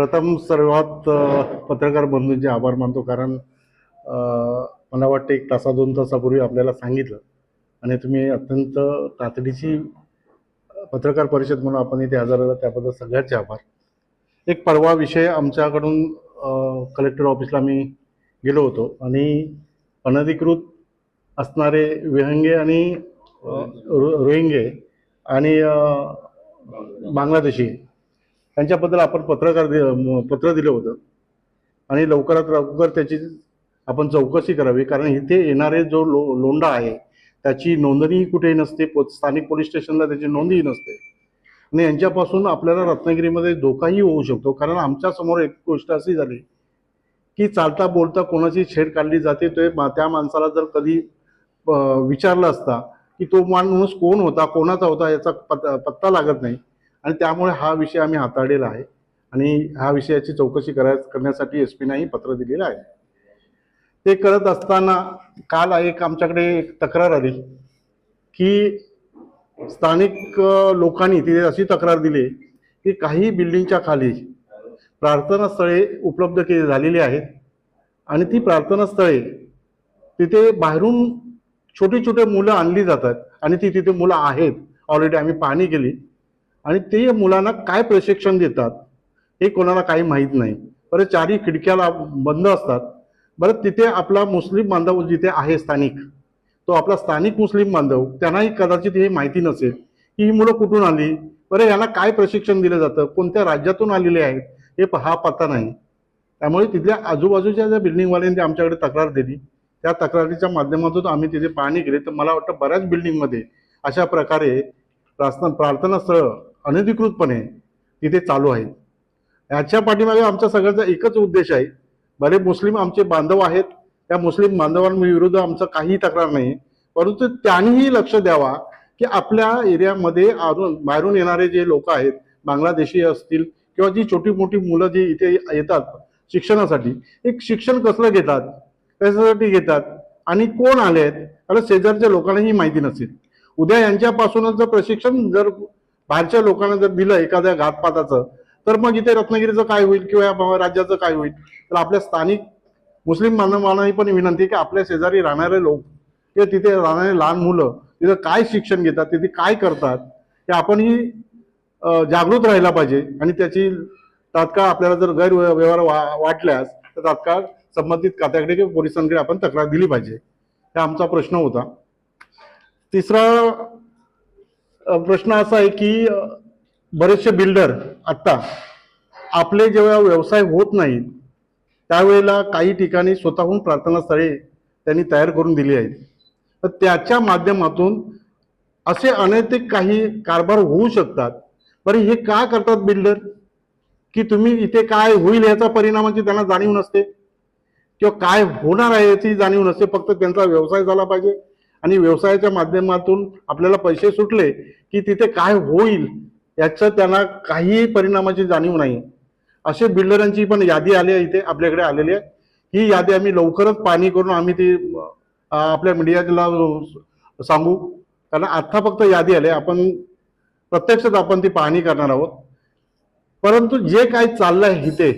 प्रथम सर्वात पत्रकार बंधूंचे आभार मानतो कारण मला वाटतं एक तासा दोन तासापूर्वी आपल्याला सांगितलं. आणि तुम्ही अत्यंत तातडीची पत्रकार परिषद म्हणून आपण इथे हजर आला त्याबद्दल सगळ्याचे आभार. एक परवा विषय आमच्याकडून कलेक्टर ऑफिसला मी गेलो होतो आणि अनधिकृत असणारे विहंगे आणि रो- रोहिंगे आणि बांगलादेशी त्यांच्याबद्दल आपण पत्रकार दि म- पत्र दिलं होतं. आणि लवकरात लवकर त्याची आपण चौकशी करावी कारण इथे येणारे जो लो लोंडा आहे त्याची नोंदणीही कुठेही नसते पो स्थानिक पोलीस स्टेशनला त्याची नोंदही नसते. आणि यांच्यापासून आपल्याला रत्नागिरीमध्ये धोकाही होऊ शकतो कारण आमच्यासमोर एक गोष्ट अशी झाली की चालता बोलता कोणाची छेड काढली जाते तो मा- त्या माणसाला जर कधी विचारलं असता की तो माणूस कोण होता कोणाचा होता याचा पत्ता लागत नाही. आणि त्यामुळे हा विषय आम्ही हाताळलेला आहे. आणि ह्या विषयाची चौकशी कराय करण्यासाठी एस पीनाही पत्र दिलेलं आहे. ते करत असताना काल एक आमच्याकडे एक तक्रार आली की स्थानिक लोकांनी तिथे अशी तक्रार दिली की काही बिल्डिंगच्या खाली प्रार्थनास्थळे उपलब्ध केली झालेली आहेत. आणि ती प्रार्थनास्थळे तिथे बाहेरून छोटी छोटी मुलं आणली जातात आणि ती तिथे मुलं आहेत. ऑलरेडी आम्ही पाहणी केली. आणि ते मुलांना काय प्रशिक्षण देतात हे कोणाला काही माहीत नाही. बरं चारही खिडक्याला बंद असतात. बरं तिथे आपला मुस्लिम बांधव जिथे आहे स्थानिक तो आपला स्थानिक मुस्लिम बांधव त्यांनाही कदाचित हे माहिती नसेल की ही मुलं कुठून आली? बरं यांना काय प्रशिक्षण दिलं जातं? कोणत्या राज्यातून आलेले आहेत? हे प- हा पत्ता नाही. त्यामुळे तिथल्या आजूबाजूच्या ज्या बिल्डिंगवाल्यांनी आमच्याकडे तक्रार दिली. त्या तक्रारीच्या माध्यमातून आम्ही तिथे पाहणी केली. तर मला वाटतं बऱ्याच बिल्डिंगमध्ये अशा प्रकारे प्रार्थना प्रार्थनास्थळं अनधिकृतपणे तिथे चालू आहेत याच्या पाठीमागे आमच्या सगळ्यांचा एकच उद्देश आहे. बरे मुस्लिम आमचे बांधव आहेत त्या मुस्लिम बांधवांविरुद्ध आमचं काही तक्रार नाही परंतु त्यांनीही लक्ष द्यावा की आपल्या एरियामध्ये आरून बाहेरून येणारे जे लोक आहेत बांगलादेशी असतील किंवा जी छोटी मोठी मुलं जी इथे येतात शिक्षणासाठी एक शिक्षण कसलं घेतात कशासाठी घेतात आणि कोण आले आहेत कारण शेजारच्या लोकांनाही माहिती नसेल. उद्या यांच्यापासूनच जर प्रशिक्षण जर बाहेरच्या लोकांना जर दिलं एखाद्या घातपाताचं तर मग इथे रत्नागिरीचं काय होईल किंवा या राज्याचं काय होईल? तर आपल्या स्थानिक मुस्लिम बांधवांनाही पण विनंती की आपल्या शेजारी राहणारे लोक किंवा तिथे राहणारे लहान मुलं तिथं काय शिक्षण घेतात तिथे काय करतात हे आपणही जागृत राहायला पाहिजे. आणि त्याची तात्काळ आपल्याला जर गैरव्यवहार वा- वाटल्यास तर तात्काळ संबंधित खात्याकडे किंवा पोलिसांकडे आपण तक्रार दिली पाहिजे. हा आमचा प्रश्न होता. तिसरा प्रश्न असा आहे की बरेचसे बिल्डर आत्ता आपले जेव्हा व्यवसाय होत नाहीत त्यावेळेला काही ठिकाणी स्वतःहून प्रार्थनास्थळे त्यांनी तयार करून दिली आहेत. तर त्याच्या माध्यमातून असे अनैतिक काही कारभार होऊ शकतात. बरं हे का करतात बिल्डर? की तुम्ही इथे काय होईल याचा परिणामाची त्यांना जाणीव नसते? किंवा काय होणार आहे याची जाणीव नसते फक्त त्यांचा व्यवसाय झाला पाहिजे. आणि व्यवसायाच्या माध्यमातून आपल्याला पैसे सुटले की तिथे काय होईल याचं त्यांना काही परिणामाची जाणीव नाही. असे बिल्डरांची पण यादी आली आहे इथे आपल्याकडे आलेली आहे. ही यादी आम्ही लवकरच पाणी करून आम्ही ती आपल्या मीडियाला सांगू. कारण आत्ता फक्त यादी आली आहे. आपण प्रत्यक्षात आपण ती पाहणी करणार आहोत. परंतु जे काय चाललंय इथे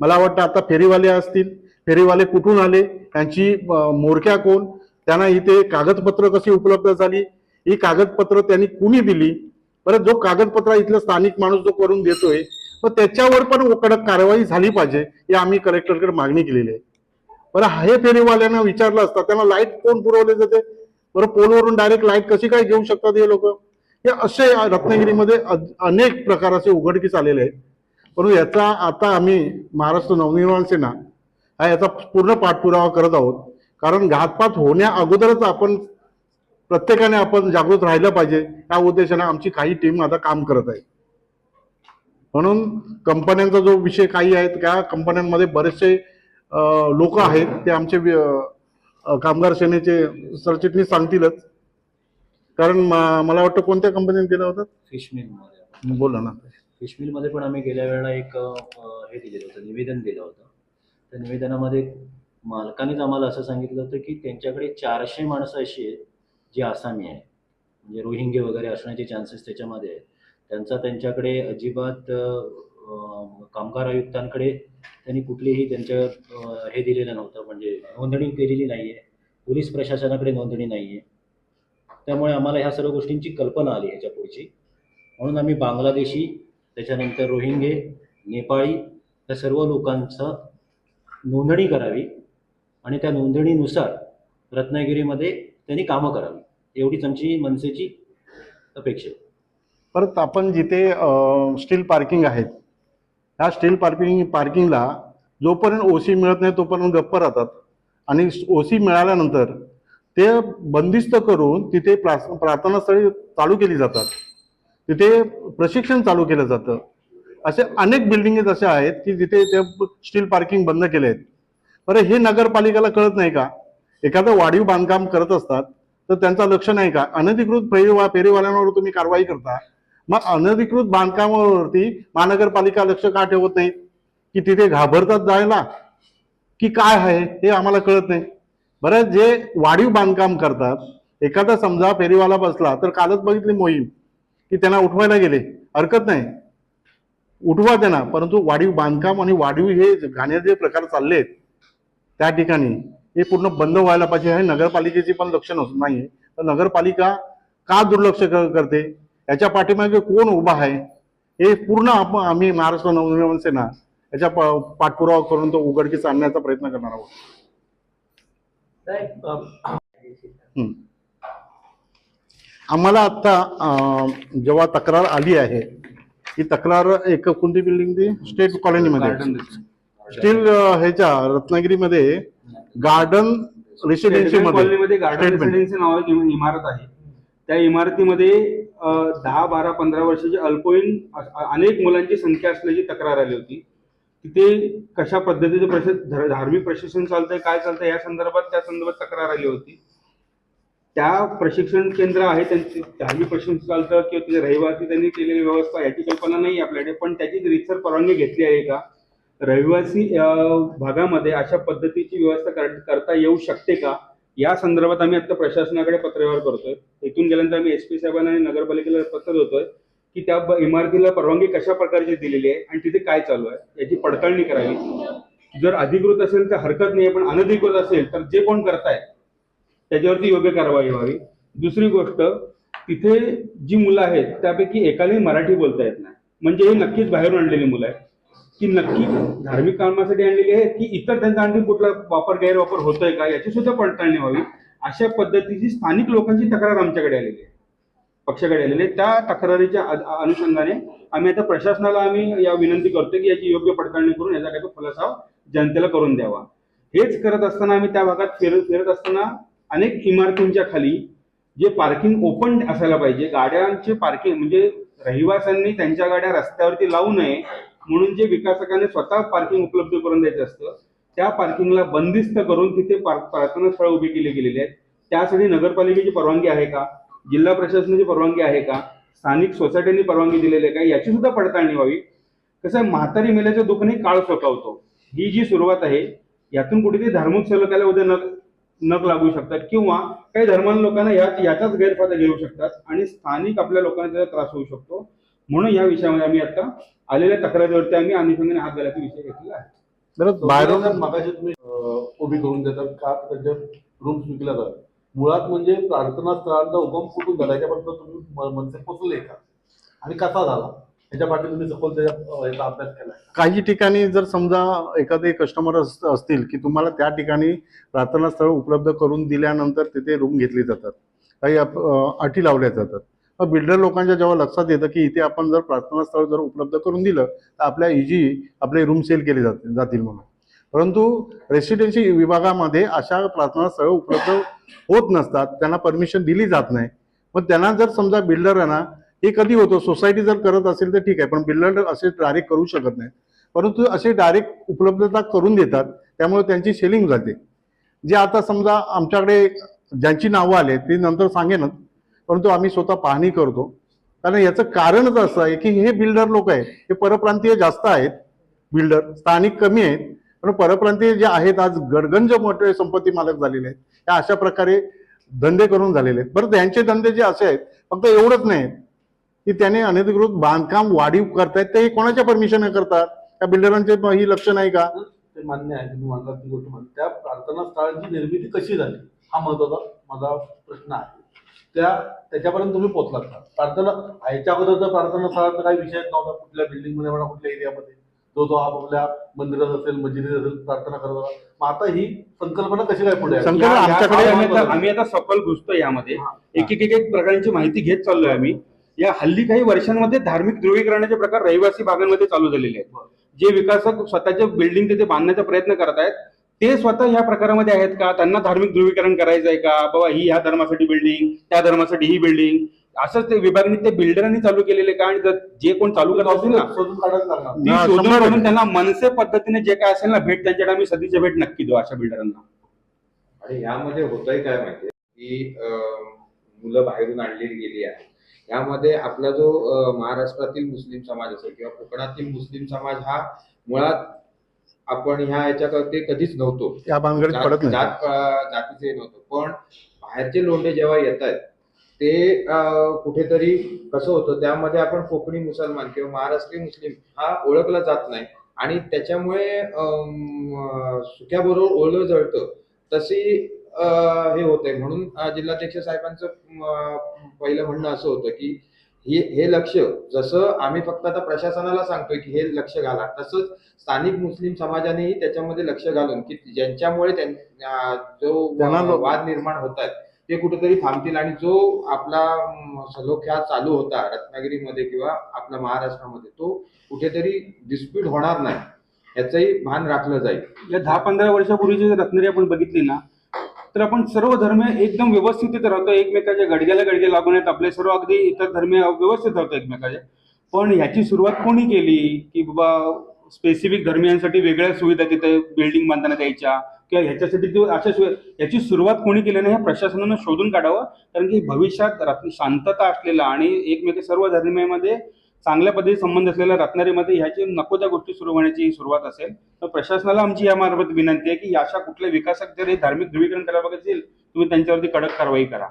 मला वाटतं आता फेरीवाले असतील फेरीवाले कुठून आले त्यांची मोरक्या कोण त्यांना इथे कागदपत्र कशी उपलब्ध झाली ही कागदपत्र त्यांनी कुणी दिली? बरं जो कागदपत्र इथला स्थानिक माणूस जो करून देतोय तर त्याच्यावर पण कडक कारवाई झाली पाहिजे ही आम्ही कलेक्टरकडे मागणी केलेली आहे. बरं हे फेरीवाल्यांना विचारलं असतं त्यांना लाइट कोण पुरवले जाते? बरं पोलवरून डायरेक्ट लाइट कशी काय घेऊ शकतात हे लोक? हे असे रत्नागिरीमध्ये अ- अनेक असे उघडकीस आलेले आहेत. परंतु याचा आता आम्ही महाराष्ट्र नवनिर्माण सेना हा याचा पूर्ण पाठपुरावा करत आहोत. कारण घातपात होण्या अगोदरच आपण प्रत्येकाने आपण जागृत राहिलं पाहिजे या उद्देशाने आमची काही टीम आता काम करत आहे. म्हणून कंपन्यांचा जो विषय काही आहे त्या कंपन्यांमध्ये बरेचसे लोक आहेत ते आमचे कामगार सेनेचे सरचिटणीस सांगतीलच. कारण म- मला वाटतं कोणत्या कंपनीत गेला होता? फिश मिलमध्ये बोला ना. फिश मिलमध्ये पण आम्ही गेल्या वेळेला एक हे दिलेलं होतं निवेदन दिलं होतं. त्या निवेदनामध्ये मालकानेच आम्हाला असं सांगितलं होतं की त्यांच्याकडे चारशे माणसं अशी आहेत जी आसामी आहे म्हणजे रोहिंगे वगैरे असण्याचे चान्सेस त्याच्यामध्ये आहेत. त्यांचा त्यांच्याकडे अजिबात कामगार आयुक्तांकडे त्यांनी कुठलीही त्यांच्या हे दिलेलं नव्हतं. म्हणजे नोंदणी केलेली नाही आहे पोलीस प्रशासनाकडे नोंदणी नाही आहे त्यामुळे आम्हाला ह्या सर्व गोष्टींची कल्पना आली ह्याच्या पुढची. म्हणून आम्ही बांगलादेशी त्याच्यानंतर रोहिंगे नेपाळी या सर्व लोकांचं नोंदणी करावी आणि त्या नोंदणीनुसार रत्नागिरीमध्ये त्यांनी कामं करावी. एवढीच आमची मनसेची अपेक्षा आहे. परत आपण जिथे स्टील पार्किंग आहेत ह्या स्टील पार्किंग पार्किंगला जोपर्यंत ओसी मिळत नाही तोपर्यंत गप्प राहतात. आणि ओसी मिळाल्यानंतर ते बंदिस्त करून तिथे प्रास प्रार्थनास्थळी चालू केली जातात. तिथे प्रशिक्षण चालू केलं जातं. असे अनेक बिल्डिंगेस अशा आहेत की जिथे ते स्टील पार्किंग बंद केले आहेत बरं हे नगरपालिकेला कळत नाही का? एखादं वाढीव बांधकाम करत असतात तर त्यांचा लक्ष नाही का? अनधिकृत फेरीवा फेरीवाल्यांवर तुम्ही कारवाई करता. मग अनधिकृत बांधकामावरती महानगरपालिका लक्ष का ठेवत नाही? की तिथे घाबरतात जायला? की काय आहे? हे आम्हाला कळत नाही. बरं जे वाढीव बांधकाम करतात एखादा समजा फेरीवाला बसला तर कालच बघितली मोहीम की त्यांना उठवायला गेले. हरकत नाही. उठवा त्यांना परंतु वाढीव बांधकाम आणि वाढीव हे घाण्याचे प्रकार चालले आहेत त्या ठिकाणी. हे पूर्ण बंद व्हायला पाहिजे हे नगरपालिकेची पण लक्ष नस नाही तर नगरपालिका का दुर्लक्ष करते? याच्या पाठीमागे कोण उभा आहे? हे पूर्ण आपण आम्ही महाराष्ट्र नवनिर्माण सेना याच्या पाठपुरावा करून तो उघडकीस आणण्याचा प्रयत्न करणार आहोत. आम्हाला आता जेव्हा तक्रार आली आहे ही तक्रार एक कोणती बिल्डिंग ती? स्टेट कॉलनीमध्ये स्टील ह्याच्या रत्नागिरीमध्ये गार्डन रेसिडेन्सी मध्ये. कॉलनीमध्ये गार्डन Statement. रेसिडेन्सी नावाची इम- इमारत आहे. त्या इमारतीमध्ये अ, दहा बारा पंधरा वर्षाची अल्पवयीन अ- अनेक मुलांची संख्या असल्याची तक्रार आली होती. तिथे कशा पद्धतीचं प्रश धर- धार्मिक प्रशिक्षण चालतंय काय चालतंय या संदर्भात त्या संदर्भात तक्रार आली होती. त्या प्रशिक्षण केंद्र आहे त्यांची धार्मिक प्रशिक्षण चालतं किंवा तिथे रहिवासी त्यांनी केलेली व्यवस्था याची कल्पना नाही आपल्याकडे पण त्याची रितसर परवानगी घेतली आहे का? रहिवासी भागामध्ये अशा पद्धतीची व्यवस्था कर- करता येऊ शकते का? या संदर्भात आम्ही आता प्रशासनाकडे पत्रव्यवहार करतोय. इथून गेल्यानंतर आम्ही एस पी साहेबांना आणि नगरपालिकेला पत्र देतोय की त्या इमारतीला परवानगी कशा प्रकारची दिलेली आहे आणि तिथे काय चालू आहे याची पडताळणी करावी. जर अधिकृत असेल तर हरकत नाही पण अनधिकृत असेल तर जे कोण करतायत त्याच्यावरती योग्य कारवाई व्हावी. दुसरी गोष्ट तिथे जी मुलं आहेत त्यापैकी एकाने मराठी बोलता येत नाही. म्हणजे हे नक्कीच बाहेरून आणलेली मुलं आहेत. की नक्की धार्मिक कामासाठी आणलेली आहे की इतर त्यांचा आणखी कुठला वापर गैरवापर होतोय का याची सुद्धा पडताळणी व्हावी? अशा पद्धतीची स्थानिक लोकांची तक्रार आमच्याकडे आलेली आहे. पक्षाकडे आलेली आहे. त्या तक्रारीच्या अनुषंगाने आम्ही आता प्रशासनाला आम्ही या विनंती करतोय की याची योग्य पडताळणी करून याचा काही तो खुलासा जनतेला करून द्यावा. हेच करत असताना आम्ही त्या भागात फिरत फिरत असताना अनेक इमारतींच्या खाली जे पार्किंग ओपन असायला पाहिजे गाड्यांचे पार्किंग म्हणजे रहिवाशांनी त्यांच्या गाड्या रस्त्यावरती लावू नये म्हणून जे विकासकाने स्वतः पार्किंग उपलब्ध करून द्यायचं असतं त्या पार्किंगला बंदिस्त करून तिथे प्रार्थना स्थळ उभी केली गेलेली आहेत. त्यासाठी नगरपालिकेची परवानगी आहे का? जिल्हा प्रशासनाची परवानगी आहे का? स्थानिक सोसायटीनी परवानगी दिलेली आहे का? याची सुद्धा पडताळणी व्हावी. कसं आहे, म्हातारी मेल्याचं दुखणे काळ सोकावतो ही जी सुरुवात आहे यातून कुठेतरी धार्मिक सलोख्याला उद्या नग नग लागू शकतात किंवा काही धर्मान लोकांना या याचाच गैरफायदा घेऊ शकतात आणि स्थानिक आपल्या लोकांना त्याचा त्रास होऊ शकतो. म्हणून या विषयामध्ये आम्ही आता आलेल्या तक्रारीवरती आम्ही अनुषंगाने हात घालायचा विषय घेतलेला आहे. बाहेरून बाहेरून मागाशी तुम्ही अं, उभी करून देतात का त्यांच्या रूम्स विकल्या जातात मुळात म्हणजे प्रार्थना स्थळांचा उगम कुठून झाला याच्यापर्यंत तुम्ही म- मनसे पोचले का? आणि कसा झाला? याच्या पाठी तुम्ही सखोल त्याच्या अं, याचा अभ्यास केला काही ठिकाणी जर समजा एखादे कस्टमर असतील की तुम्हाला त्या ठिकाणी प्रार्थनास्थळ उपलब्ध करून दिल्यानंतर तिथे रूम घेतली जातात. काही अप- अं, अटी लावल्या जातात. मग बिल्डर लोकांच्या जेव्हा लक्षात येतं की इथे आपण जर प्रार्थनास्थळ जर उपलब्ध करून दिलं तर आपल्या इजी आपले रूम सेल केले जाते जातील म्हणून. परंतु रेसिडेन्सी विभागामध्ये अशा प्रार्थनास्थळं उपलब्ध होत नसतात त्यांना परमिशन दिली जात नाही. मग त्यांना जर समजा बिल्डर आहे ना हे कधी होतं? सोसायटी जर करत असेल तर ठीक आहे पण बिल्डर असे डायरेक्ट करू शकत नाही. परंतु असे डायरेक्ट उपलब्धता करून देतात त्यामुळे त्यांची सेलिंग जाते. जे आता समजा आमच्याकडे ज्यांची नावं आले ती नंतर सांगेनच परंतु आम्ही स्वतः पाहणी करतो. कारण याचं कारणच असं आहे की हे बिल्डर लोक आहेत हे परप्रांतीय जास्त आहेत बिल्डर स्थानिक कमी आहेत पण परप्रांतीय जे आहेत आज गडगंज मोठे संपत्ती मालक झालेले आहेत. त्या अशा प्रकारे धंदे करून झालेले आहेत. बरं त्यांचे धंदे जे असे आहेत फक्त एवढंच नाही की त्याने अनधिकृत बांधकाम वाढीव करतायत. ते हे कोणाच्या परमिशन करतात? त्या बिल्डरांचे ही लक्ष नाही का? ते मान्य आहे. तुम्ही म्हणला ती गोष्ट त्या प्रार्थना स्थळांची निर्मिती कशी झाली? हा महत्त्वाचा माझा प्रश्न आहे. त्या त्याच्यापर्यंत तुम्ही पोहोचलात का? प्रार्थना ह्याच्या अगोदरचा प्रार्थना स्थळाचा काही विषयच नव्हता कुठल्या बिल्डिंगमध्ये म्हणा कुठल्या एरियामध्ये जो तो आपापल्या मंदिरात असेल मस्जिदीत असेल प्रार्थना करत होता. मग आता ही संकल्पना कशी काय पुढे? संकल्पना आमच्याकडे- आम्ही आता- सखोल घुसतो यामध्ये. एक एक एक एक प्रकारांची माहिती घेत चाललोय आम्ही. या हल्ली काही वर्षांमध्ये धार्मिक ध्रुवीकरणाचे प्रकार रहिवासी भागांमध्ये चालू झालेले आहेत. जे विकासक स्वतःचे बिल्डिंग तिथे बांधण्याचा प्रयत्न करत आहेत ते स्वतः या प्रकारामध्ये आहेत का? त्यांना धार्मिक ध्रुवीकरण करायचं आहे का? बाबा ही ह्या धर्मासाठी बिल्डिंग त्या धर्मासाठी ही बिल्डिंग असंच ते विभागणी ते बिल्डरांनी चालू केलेले का? आणि जर जे कोण चालू करत असतील ना शोधून काढून. त्यांना मनसे पद्धतीने जे काय असेल ना भेट त्यांच्याकडे आम्ही सदीच्या भेट नक्की देऊ अशा बिल्डरांना आणि यामध्ये होतंय काय माहितीये? की मुलं बाहेरून आणलेली गेली आहे यामध्ये आपला जो महाराष्ट्रातील मुस्लिम समाज असेल किंवा कोकणातील मुस्लिम समाज हा मुळात आपण ह्या याच्याकडे कधीच नव्हतो. या भानगडीत पडत जात नाही. जात, अं, जातीचे नव्हतं. पण बाहेरचे लोंढे जेव्हा येत आहेत ते अं, कुठेतरी कसं होतं त्यामध्ये आपण कोकणी मुसलमान किंवा महाराष्ट्रीय मुस्लिम हा ओळखला जात नाही. आणि त्याच्यामुळे अं, सुक्याबरोबर ओळलं जळतं. तशी अं, हे होतंय. म्हणून अं, जिल्हाध्यक्ष साहेबांचं अं, पहिलं म्हणणं असं होतं की हे हे लक्ष जसं आम्ही फक्त आता प्रशासनाला सांगतोय की हे लक्ष घाला तसंच स्थानिक मुस्लिम समाजानेही त्याच्यामध्ये लक्ष घालून की ज्यांच्यामुळे जो वाद निर्माण होत आहेत ते कुठेतरी थांबतील आणि जो आपला सलोख्या चालू होता रत्नागिरीमध्ये किंवा आपल्या महाराष्ट्रामध्ये तो कुठेतरी डिस्प्यूट होणार नाही. याचंही भान राखलं जाईल. या दहा पंधरा वर्षापूर्वीची रत्नागिरी आपण बघितली ना तर आपण सर्व धर्म एकदम व्यवस्थित राहतो. एकमेकाच्या गडग्याला गडगे लागून आहेत आपले सर्व अगदी इतर धर्म व्यवस्थित राहतो एकमेकाचे पण ह्याची सुरुवात कोणी केली? की बाबा स्पेसिफिक धर्मियांसाठी वेगळ्या सुविधा तिथे बिल्डिंग बांधण्यात यायच्या किंवा ह्याच्यासाठी जो अशा याची सुरुवात कोणी केली नाही हे प्रशासनानं शोधून काढावं. कारण की भविष्यात शांतता असलेला आणि एकमेक सर्व धर्मियामध्ये चांगल्या पद्धतीने संबंध असलेल्या रत्नागिरीमध्ये ह्याची नको त्या गोष्टी सुरू होण्याची सुरुवात असेल तर प्रशासनाला आमची यामार्फत विनंती आहे की अशा कुठल्या विकासक जर हे धार्मिक ध्रुवीकरण करायला बघत असेल तुम्ही त्यांच्यावरती कडक कारवाई करा.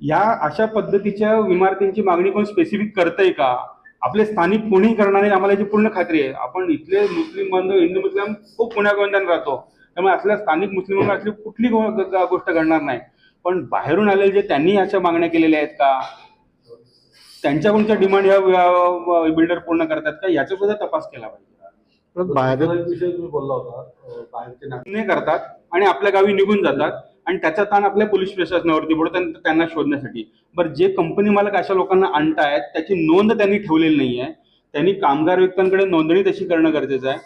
या अशा पद्धतीच्या इमारतींची मागणी कोण स्पेसिफिक करतंय का? आपले स्थानिक कोणी करणार नाही आम्हाला याची पूर्ण खात्री आहे. आपण इथले मुस्लिम बांधव हिंदू मुस्लिम खूप पुण्यागोविंदाने राहतो. त्यामुळे असल्या स्थानिक मुस्लिमांना असली कुठली गोष्ट घडणार नाही. पण बाहेरून आलेले जे त्यांनी अशा मागण्या केलेल्या आहेत का? त्यांच्याकडूनच्या डिमांड ह्या बिल्डर पूर्ण करतात का? याचा सुद्धा तपास केला पाहिजे. विषय तुम्ही बोलला होता बाहेरचे नागरिक. करतात आणि आपल्या गावी निघून जातात आणि त्याचा ताण आपल्या पोलीस प्रशासनावरती पडतो त्यां- त्यांना शोधण्यासाठी. बरं जे कंपनी मालक अशा लोकांना आणतायत त्याची नोंद त्यांनी ठेवलेली नाही आहे त्यांनी कामगार व्यक्तींकडे नोंदणी तशी करणं गरजेचं आहे.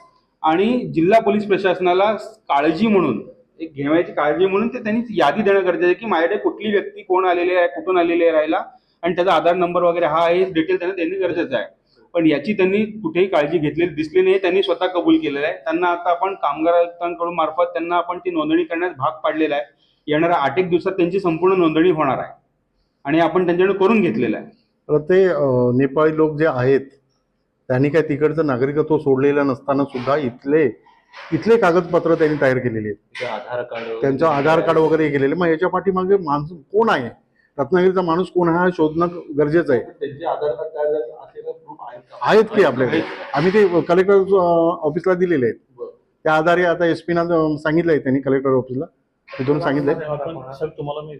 आणि जिल्हा पोलीस प्रशासनाला काळजी म्हणून एक घेवायची काळजी म्हणून ते त्यांनी यादी देणं गरजेचं आहे की माझ्याकडे कुठली व्यक्ती कोण आलेली आहे कुठून आलेली आहे राहायला? आणि त्याचा आधार नंबर वगैरे हा हे डिटेल त्यांना देणे गरजेचं आहे. पण याची त्यांनी कुठेही काळजी घेतलेली दिसली नाही त्यांनी स्वतः कबूल केलेलं आहे. त्यांना आता आपण कामगार आयुक्तांकडून मार्फत त्यांना आपण ती नोंदणी करण्यास भाग पाडलेला आहे. येणाऱ्या आठ एक दिवसात त्यांची संपूर्ण नोंदणी होणार आहे. आणि आपण त्यांच्याकडे करून घेतलेलं आहे. ते नेपाळी लोक जे आहेत त्यांनी काय तिकडचं नागरिकत्व सोडलेलं नसताना सुद्धा इथले इथले कागदपत्र त्यांनी तयार केलेली आहेत. तिथे आधार कार्ड त्यांचं आधार कार्ड वगैरे हे केलेले मग याच्या पाठीमागे माणूस कोण आहे? रत्नागिरीचा माणूस कोण आहे हा शोधणं गरजेचं आहे. आहेत का? आहेत की आपल्याकडे. आम्ही ते कलेक्टर ऑफिसला दिलेले आहेत. त्या आधारे आता एस पीना सांगितलंय त्यांनी कलेक्टर ऑफिसला तिथून सांगितलंय. तुम्हाला मी